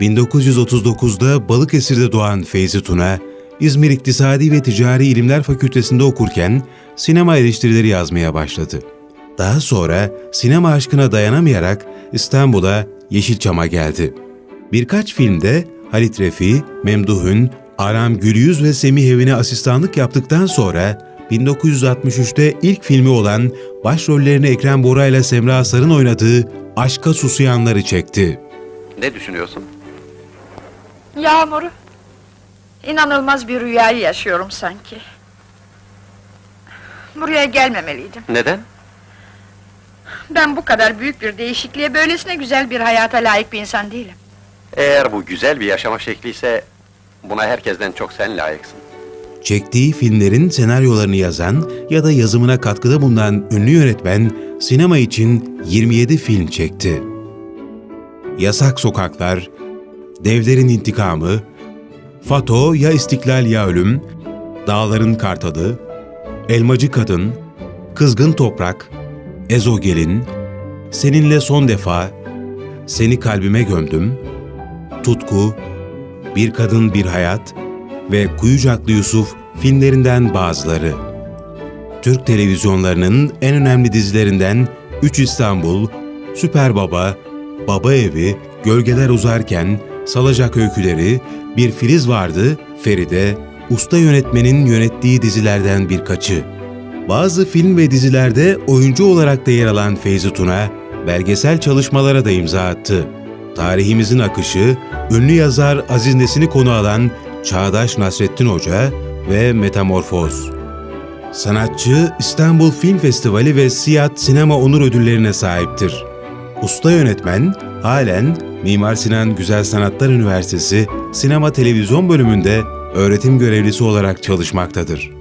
1939'da Balıkesir'de doğan Feyzi Tuna, İzmir İktisadi ve Ticari İlimler Fakültesinde okurken sinema eleştirileri yazmaya başladı. Daha sonra sinema aşkına dayanamayarak İstanbul'a Yeşilçam'a geldi. Birkaç filmde Halit Refi, Memduh'un, Aram Gülyüz ve Semih Evi'ne asistanlık yaptıktan sonra 1963'te ilk filmi olan başrollerini Ekrem Bora ile Semra Sarın oynadığı Aşka Susayanları çekti. Ne düşünüyorsun? Yağmur. İnanılmaz bir rüyayı yaşıyorum sanki. Buraya gelmemeliydim. Neden? Ben bu kadar büyük bir değişikliğe, böylesine güzel bir hayata layık bir insan değilim. Eğer bu güzel bir yaşama şekliyse... ...buna herkesten çok sen layıksın. Çektiği filmlerin senaryolarını yazan ya da yazımına katkıda bulunan ünlü yönetmen sinema için 27 film çekti. Yasak Sokaklar, Devlerin İntikamı, Fato ya İstiklal ya Ölüm, Dağların Kartalı, Elmacı Kadın, Kızgın Toprak, Ezogelin, Seninle Son Defa, Seni Kalbime Gömdüm, Tutku, Bir Kadın Bir Hayat ve Kuyucaklı Yusuf filmlerinden bazıları. Türk televizyonlarının en önemli dizilerinden 3 İstanbul, Süper Baba, Baba Evi, Gölgeler Uzarken, Salacak Öyküleri, Bir Filiz Vardı, Feride, usta yönetmenin yönettiği dizilerden birkaçı. Bazı film ve dizilerde oyuncu olarak da yer alan Feyzi Tuna, belgesel çalışmalara da imza attı. Tarihimizin akışı, ünlü yazar Aziz Nesin'i konu alan Çağdaş Nasrettin Hoca ve Metamorfoz. Sanatçı İstanbul Film Festivali ve Siyat Sinema Onur Ödülleri'ne sahiptir. Usta yönetmen halen Mimar Sinan Güzel Sanatlar Üniversitesi Sinema Televizyon bölümünde öğretim görevlisi olarak çalışmaktadır.